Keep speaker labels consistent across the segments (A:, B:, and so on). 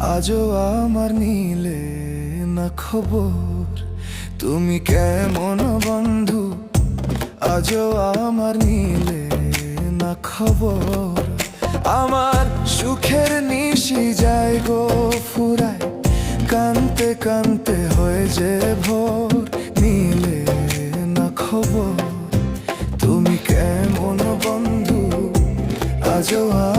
A: আজও আমার নিলে না খবর। তুমি কেমন বন্ধু? আজও আমার নিলে না খবর। আমার সুখের নিশি যায় গো ফুরায়। কানতে কানতে হয়ে যে ভোর। নিলে না খবর। তুমি কেমন বন্ধু? আজও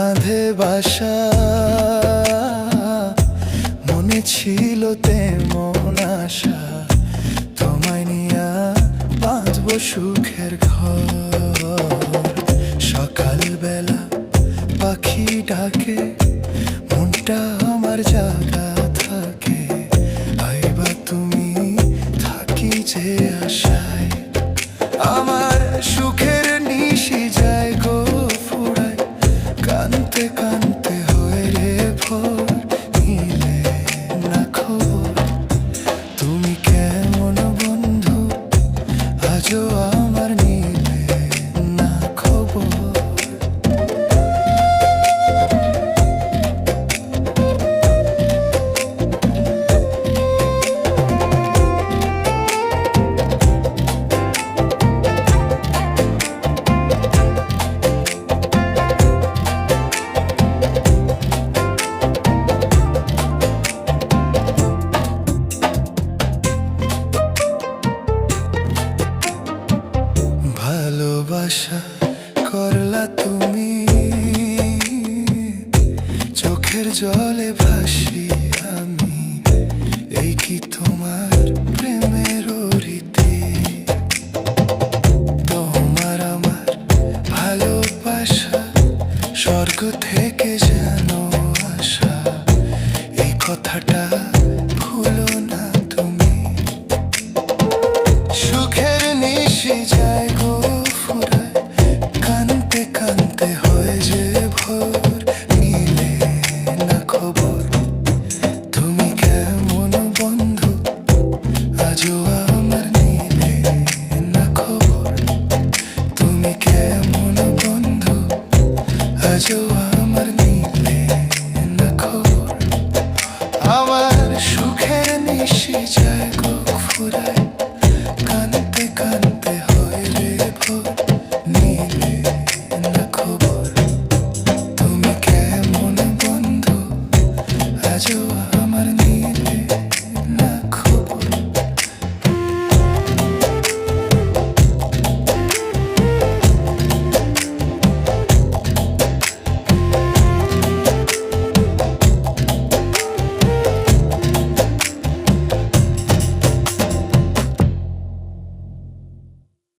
A: বাঁধে বাসা। মনে ছিল তেমন আশা। তোমায় নিয়া বাঁধব সুখের ঘর। সকালবেলা পাখি ডাকে, মনটা আমার জাগা থাকে। আইবা তুমি থাকি যে আশায় করলা তুমি। চোখের জলে ভাসি আমি। এই কি তোমার প্রেমের রীতি? তোমার আমার ভালোবাসা স্বর্গ থেকে যান